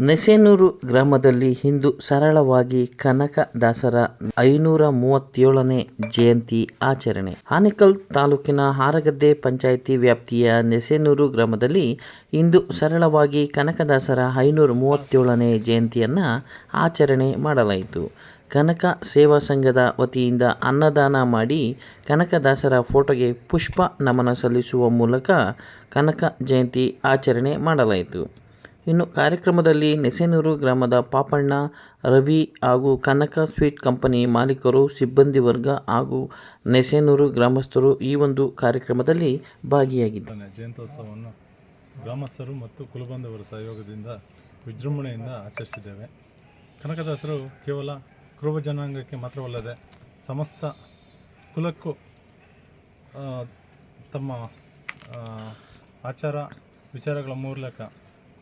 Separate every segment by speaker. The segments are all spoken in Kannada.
Speaker 1: ನೆಸೇನೂರು ಗ್ರಾಮದಲ್ಲಿ ಇಂದು ಸರಳವಾಗಿ ಕನಕದಾಸರ ಐನೂರ ಮೂವತ್ತೇಳನೇ ಜಯಂತಿ ಆಚರಣೆ. ಆನೇಕಲ್ ತಾಲೂಕಿನ ಹಾರಗದ್ದೆ ಪಂಚಾಯಿತಿ ವ್ಯಾಪ್ತಿಯ ನೆಸೇನೂರು ಗ್ರಾಮದಲ್ಲಿ ಇಂದು ಸರಳವಾಗಿ ಕನಕದಾಸರ ಐನೂರ ಮೂವತ್ತೇಳನೇ ಜಯಂತಿಯನ್ನು ಆಚರಣೆ ಮಾಡಲಾಯಿತು. ಕನಕ ಸೇವಾ ಸಂಘದ ವತಿಯಿಂದ ಅನ್ನದಾನ ಮಾಡಿ ಕನಕದಾಸರ ಫೋಟೋಗೆ ಪುಷ್ಪ ನಮನ ಸಲ್ಲಿಸುವ ಮೂಲಕ ಕನಕ ಜಯಂತಿ ಆಚರಣೆ ಮಾಡಲಾಯಿತು. ಇನ್ನು ಕಾರ್ಯಕ್ರಮದಲ್ಲಿ ನೆಸೇನೂರು ಗ್ರಾಮದ ಪಾಪಣ್ಣ, ರವಿ ಹಾಗೂ ಕನಕ ಸ್ವೀಟ್ ಕಂಪನಿ ಮಾಲೀಕರು, ಸಿಬ್ಬಂದಿ ವರ್ಗ ಹಾಗೂ ನೆಸೇನೂರು ಗ್ರಾಮಸ್ಥರು ಈ ಒಂದು ಕಾರ್ಯಕ್ರಮದಲ್ಲಿ ಭಾಗಿಯಾಗಿದ್ದರು.
Speaker 2: ಜಯಂತ್ಯೋತ್ಸವವನ್ನು ಗ್ರಾಮಸ್ಥರು ಮತ್ತು ಕುಲಬಂಧವರ ಸಹಯೋಗದಿಂದ ವಿಜೃಂಭಣೆಯಿಂದ ಆಚರಿಸಿದ್ದೇವೆ. ಕನಕದಾಸರು ಕೇವಲ ಕುರುಬ ಜನಾಂಗಕ್ಕೆ ಮಾತ್ರವಲ್ಲದೆ ಸಮಸ್ತ ಕುಲಕ್ಕೂ ತಮ್ಮ ಆಚಾರ ವಿಚಾರಗಳ ಮೂಲಕ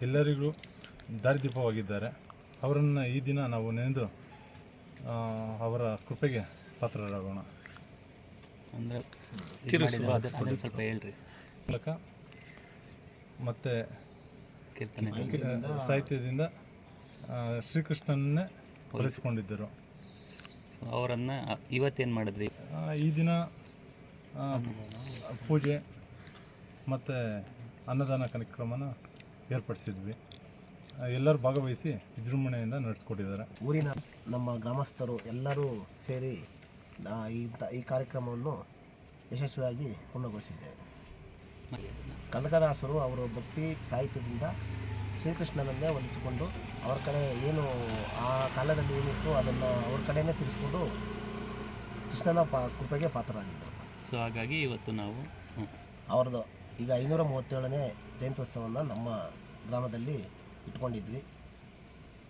Speaker 2: ಎಲ್ಲರಿಗೂ ದಾರಿದೀಪವಾಗಿದ್ದಾರೆ. ಅವರನ್ನು ಈ ದಿನ ನಾವು ನೆನೆದು ಅವರ ಕೃಪೆಗೆ ಪಾತ್ರರಾಗೋಣ.
Speaker 3: ಅಂದರೆ ಇದು ಮಾಡಿದ್ರು ಸ್ವಲ್ಪ ಹೇಳ್ರಿ.
Speaker 2: ಮೂಲಕ ಮತ್ತು ಸಾಹಿತ್ಯದಿಂದ ಆ, ಶ್ರೀಕೃಷ್ಣನನ್ನೇ ಬಳಸಿಕೊಂಡಿದ್ದರು.
Speaker 3: ಅವರನ್ನು ಇವತ್ತೇನು ಮಾಡಿದ್ರಿ?
Speaker 2: ಈ ದಿನ ಪೂಜೆ ಮತ್ತು ಅನ್ನದಾನ ಕಾರ್ಯಕ್ರಮನ ಏರ್ಪಡಿಸಿದ್ವಿ. ಎಲ್ಲರೂ ಭಾಗವಹಿಸಿ ವಿಜೃಂಭಣೆಯಿಂದ ನಡೆಸ್ಕೊಟ್ಟಿದ್ದಾರೆ.
Speaker 4: ಊರಿನ ನಮ್ಮ ಗ್ರಾಮಸ್ಥರು ಎಲ್ಲರೂ ಸೇರಿ ಆ, ಈ ಕಾರ್ಯಕ್ರಮವನ್ನು ಯಶಸ್ವಿಯಾಗಿ ಪೂರ್ಣಗೊಳಿಸಿದ್ದೇವೆ. ಕನಕದಾಸರು ಅವರು ಭಕ್ತಿ ಸಾಹಿತ್ಯದಿಂದ ಶ್ರೀಕೃಷ್ಣನನ್ನೇ ಒಲಿಸಿಕೊಂಡು ಅವ್ರ ಕಡೆ ಏನು ಆ ಕಾಲದಲ್ಲಿ ಏನಿತ್ತು ಅದನ್ನು ಅವ್ರ ಕಡೆಯೇ ತಿಳಿಸ್ಕೊಂಡು ಕೃಷ್ಣನ ಪಾ ಕೃಪೆಗೆ ಪಾತ್ರರಾಗಿದ್ದರು.
Speaker 3: ಸೊ ಹಾಗಾಗಿ ಇವತ್ತು ನಾವು ಹ್ಮ್.
Speaker 4: ಅವ್ರದ್ದು ಈಗ ಐನೂರ ಮೂವತ್ತೇಳನೇ ಜಯಂತ್ಯೋತ್ಸವವನ್ನು ನಮ್ಮ ಗ್ರಾಮದಲ್ಲಿ ಇಟ್ಕೊಂಡಿದ್ವಿ.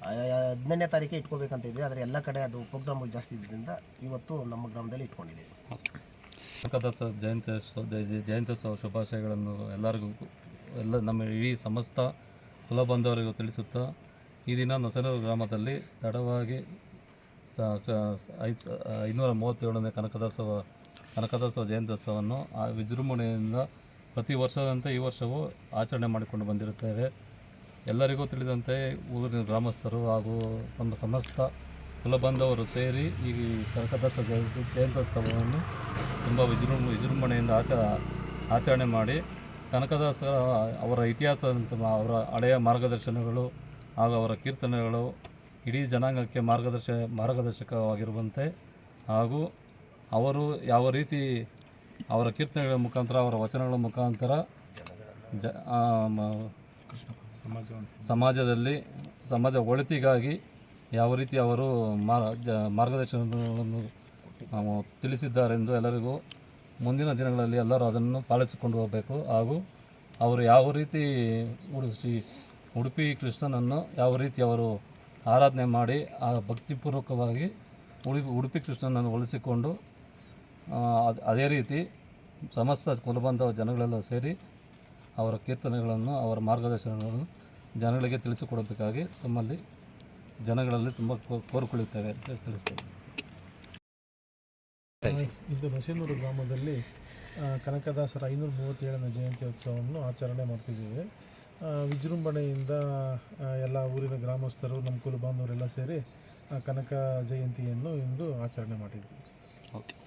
Speaker 4: ಹದಿನೆಂಟನೇ ತಾರೀಕೆ ಇಟ್ಕೋಬೇಕಂತ ಇದ್ವಿ, ಆದರೆ ಎಲ್ಲ ಕಡೆ ಅದು ಪ್ರೋಗ್ರಾಮ್ಗಳು ಜಾಸ್ತಿ ಇದ್ದರಿಂದ ಇವತ್ತು ನಮ್ಮ ಗ್ರಾಮದಲ್ಲಿ ಇಟ್ಕೊಂಡಿದ್ದೀವಿ.
Speaker 5: ಕನಕದಾಸ ಜಯಂತ್ಯೋತ್ಸವ ಜಯ- ಜಯಂತ್ಯೋತ್ಸವ ಶುಭಾಶಯಗಳನ್ನು ಎಲ್ಲರಿಗೂ, ಎಲ್ಲ ನಮ್ಮ ಇಡೀ ಸಮಸ್ತ ಕುಲಬಂಧವರಿಗೂ ತಿಳಿಸುತ್ತಾ ಈ ದಿನ ನೊಸನೂರು ಗ್ರಾಮದಲ್ಲಿ ತಡವಾಗಿ ಐದು ಐನೂರ ಮೂವತ್ತೇಳನೇ ಕನಕದಾಸವ ಕನಕದಾಸವ ಜಯಂತ್ಯೋತ್ಸವವನ್ನು ಆ ವಿಜೃಂಭಣೆಯಿಂದ ಪ್ರತಿ ವರ್ಷದಂತೆ ಈ ವರ್ಷವೂ ಆಚರಣೆ ಮಾಡಿಕೊಂಡು ಬಂದಿರುತ್ತೇವೆ. ಎಲ್ಲರಿಗೂ ತಿಳಿದಂತೆ ಊರಿನ ಗ್ರಾಮಸ್ಥರು ಹಾಗೂ ನಮ್ಮ ಸಮಸ್ತ ಕುಲಬಂಧವರು ಸೇರಿ ಈ ಕನಕದಾಸ ಜಯಂತಿ ಜಯಂತ್ಯೋತ್ಸವವನ್ನು ತುಂಬ ವಿಜೃಂಭ ವಿಜೃಂಭಣೆಯಿಂದ ಆಚ, ಆಚರಣೆ ಮಾಡಿ ಕನಕದಾಸ ಅವರ ಇತಿಹಾಸ ಅವರ ಹಳೆಯ ಮಾರ್ಗದರ್ಶನಗಳು ಹಾಗೂ ಅವರ ಕೀರ್ತನೆಗಳು ಇಡೀ ಜನಾಂಗಕ್ಕೆ ಮಾರ್ಗದರ್ಶ, ಮಾರ್ಗದರ್ಶಕವಾಗಿರುವಂತೆ ಹಾಗೂ ಅವರು ಯಾವ ರೀತಿ ಅವರ ಕೀರ್ತನೆಗಳ ಮುಖಾಂತರ, ಅವರ ವಚನಗಳ ಮುಖಾಂತರ ಜ ಸಮಾಜದಲ್ಲಿ, ಸಮಾಜ ಒಳಿತಿಗಾಗಿ ಯಾವ ರೀತಿ ಅವರು ಮಾರ್ಗದರ್ಶನಗಳನ್ನು ತಿಳಿಸಿದ್ದಾರೆಂದು ಎಲ್ಲರಿಗೂ ಮುಂದಿನ ದಿನಗಳಲ್ಲಿ ಎಲ್ಲರೂ ಅದನ್ನು ಪಾಲಿಸಿಕೊಂಡು ಹೋಗಬೇಕು. ಹಾಗೂ ಅವರು ಯಾವ ರೀತಿ ಉಡುಪಿ ಉಡುಪಿ ಕೃಷ್ಣನನ್ನು ಯಾವ ರೀತಿ ಅವರು ಆರಾಧನೆ ಮಾಡಿ, ಆ ಭಕ್ತಿಪೂರ್ವಕವಾಗಿ ಉಡುಪಿ ಉಡುಪಿ ಕೃಷ್ಣನನ್ನು ಒಲಿಸಿಕೊಂಡು ಅದ್- ಅದೇ ರೀತಿ ಸಮಸ್ತ ಕುಲಬಂಧವ ಜನಗಳೆಲ್ಲ ಸೇರಿ ಅವರ ಕೀರ್ತನೆಗಳನ್ನು ಅವರ ಮಾರ್ಗದರ್ಶನಗಳನ್ನು ಜನಗಳಿಗೆ ತಿಳಿಸಿಕೊಡಬೇಕಾಗಿ ತಮ್ಮಲ್ಲಿ ಜನಗಳಲ್ಲಿ ತುಂಬ ಕೋ- ಕೋರಿಕೊಳ್ಳುತ್ತೇವೆ ಅಂತ ತಿಳಿಸ್ತೇವೆ
Speaker 6: ಇಂದು ನಸೀನೂರು ಗ್ರಾಮದಲ್ಲಿ ಕನಕದಾಸರ ಐನೂರ ಮೂವತ್ತೇಳನೇ ಜಯಂತ್ಯೋತ್ಸವವನ್ನು ಆಚರಣೆ ಮಾಡ್ತಿದ್ದೇವೆ. ವಿಜೃಂಭಣೆಯಿಂದ ಎಲ್ಲ ಊರಿನ ಗ್ರಾಮಸ್ಥರು ನಮ್ಮ ಕುಲಬಾಂಧವರೆಲ್ಲ ಸೇರಿ ಕನಕ ಜಯಂತಿಯನ್ನು ಇಂದು ಆಚರಣೆ ಮಾಡಿದ್ವಿ.
Speaker 3: ಓಕೆ.